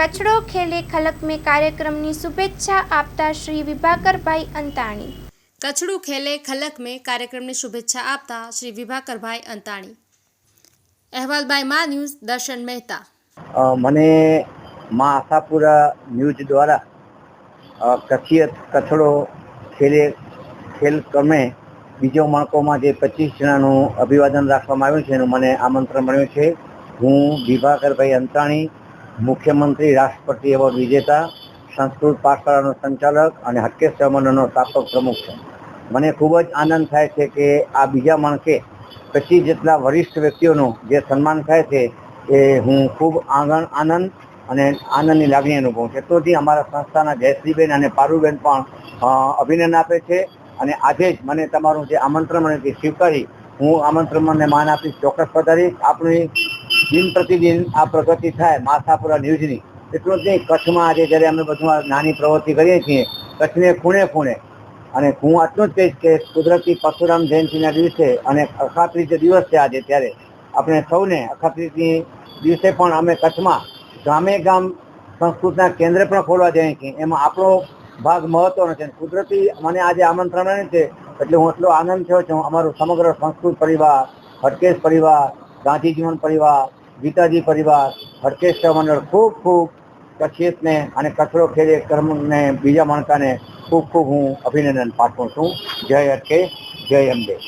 કચડો ખેલે ખલક મેં કાર્યક્રમની શુભેચ્છા આપતા શ્રી વિભાકરભાઈ અંતાણી. કચડું ખેલે ખલક મેં કાર્યક્રમની શુભેચ્છા આપતા શ્રી વિભાકરભાઈ અંતાણી. અહેવાલ બાય મા ન્યૂઝ દર્શન મહેતા. અ, મને મા આશાપુરા ન્યૂઝ દ્વારા કથિયત કચડો ખેલે ખેલ ક્રમે બીજો માળકોમાં જે પચીસ જણાનું અભિવાદન રાખવામાં આવ્યું છે એનું મને આમંત્રણ મળ્યું છે. હું વિભાકરભાઈ અંતાણી મુખ્યમંત્રી, રાષ્ટ્રપતિ એવોર્ડ વિજેતા, સંસ્કૃત પાઠશાળાનો સંચાલક અને હટકેશ મંડળનો સ્થાપક પ્રમુખ છે. મને ખૂબ જ આનંદ થાય છે કે આ બીજા માણકે પચીસ જેટલા વરિષ્ઠ વ્યક્તિઓનું જે સન્માન થાય છે એ હું ખૂબ આંગણ, આનંદ અને આનંદની લાગણી અનુભવું છું. એટલોથી અમારા સંસ્થાના જયશ્રીબેન અને પારુબેન પણ અભિનંદન આપે છે અને આજે જ મને તમારું જે આમંત્રણ મને સ્વીકારી. હું આમંત્રણને માન આપીશ, ચોક્કસ પધારીશ. આપણી દિન પ્રતિદિન આ પ્રગતિ થાય, માથાપુરા ન્યૂઝની. એટલું જ નહીં, કચ્છમાં આજે જ્યારે અમે બધું નાની પ્રવૃત્તિ કરીએ છીએ, કચ્છને ખૂણે ખૂણે. અને હું આટલું જ કહીશ કે કુદરતી પરશુરામ જયંતિના દિવસે અને અખાત્રીજ દિવસ છે આજે ત્યારે, આપણે સૌને અખાત્રીજની દિવસે પણ અમે કચ્છમાં ગામે ગામ સંસ્કૃતના કેન્દ્ર પણ ખોલવા જઈએ છીએ. એમાં આપણો ભાગ મહત્વનો છે. કુદરતી મને આજે આમંત્રણ મળે છે, એટલે હું એટલો આનંદ થયો છું. અમારું સમગ્ર સંસ્કૃત પરિવાર હટકેશ પરિવાર ગાંધી જીવન પરિવાર ગીતાજી પરિવાર સેવા મંડળ ખૂબ ખૂબ કચ્છિતને અને કચરો ખેડે કર્મને બીજા માણસાને ખૂબ ખૂબ હું અભિનંદન પાઠવું છું. જય અટકે જય અંબે.